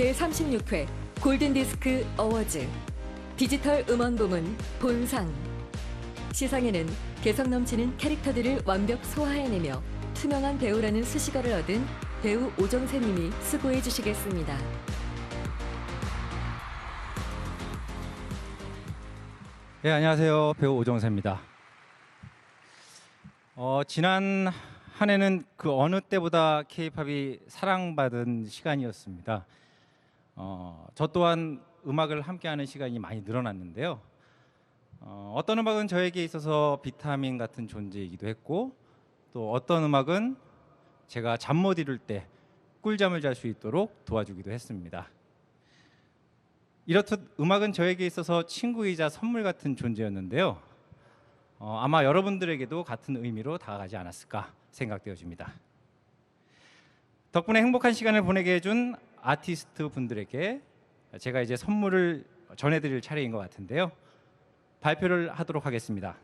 제36회 골든디스크 어워즈 디지털 음원 부문 본상 시상에는 개성 넘치는 캐릭터들을 완벽 소화해내며 투명한 배우라는 수식어를 얻은 배우 오정세님이 수고해 주시겠습니다. 네, 안녕하세요. 배우 오정세입니다. 어, 지난 한 해는 그 어느 때보다 케이팝이 사랑받은 시간이었습니다. 어, 저 또한 음악을 함께하는 시간이 많이 늘어났는데요. 어, 어떤 음악은 저에게 있어서 비타민 같은 존재이기도 했고 또 어떤 음악은 제가 잠 못 이룰 때 꿀잠을 잘 수 있도록 도와주기도 했습니다. 이렇듯 음악은 저에게 있어서 친구이자 선물 같은 존재였는데요. 어, 아마 여러분들에게도 같은 의미로 다가가지 않았을까 생각되어집니다. 덕분에 행복한 시간을 보내게 해준 아티스트 분들에게 제가 이제 선물을 전해드릴 차례인 것 같은데요. 발표를 하도록 하겠습니다.